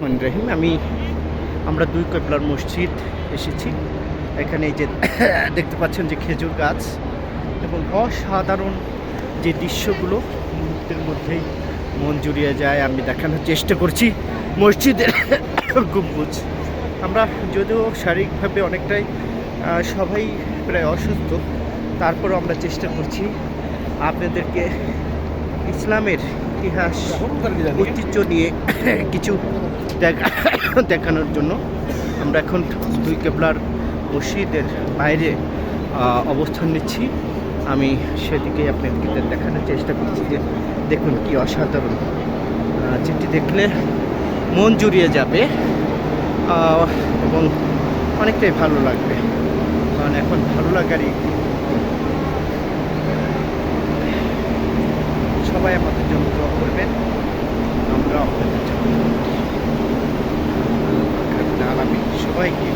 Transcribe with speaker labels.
Speaker 1: রহিম, আমি আমরা দুই কবলার মসজিদ এসেছি। এখানে যে দেখতে পাচ্ছেন যে খেজুর গাছ এবং অসাধারণ যে দৃশ্যগুলো মুহূর্তের মধ্যেই মন জুড়িয়ে যায়, আমি দেখানোর চেষ্টা করছি মসজিদের গম্বুজ। আমরা যদিও শারীরিকভাবে অনেকটাই সবাই প্রায় অসুস্থ, তারপরও আমরা চেষ্টা করছি আপনাদেরকে ইসলামের ইতিহাস ঐতিহ্য নিয়ে কিছু দেখা দেখানোর জন্য আমরা এখন দুই কেবলার মসজিদের বাইরে অবস্থান নিচ্ছি। আমি সেদিকে আপনাদেরকে দেখানোর চেষ্টা করছি যে দেখুন কি অসাধারণ যেটি দেখলে মন জুড়িয়ে যাবে এবং অনেকটাই ভালো লাগবে। কারণ এখন ভালো লাগারই সবাই আমাদের জন্য দোয়া করবেন। আমরা আপনাদের জন্য সবাইকে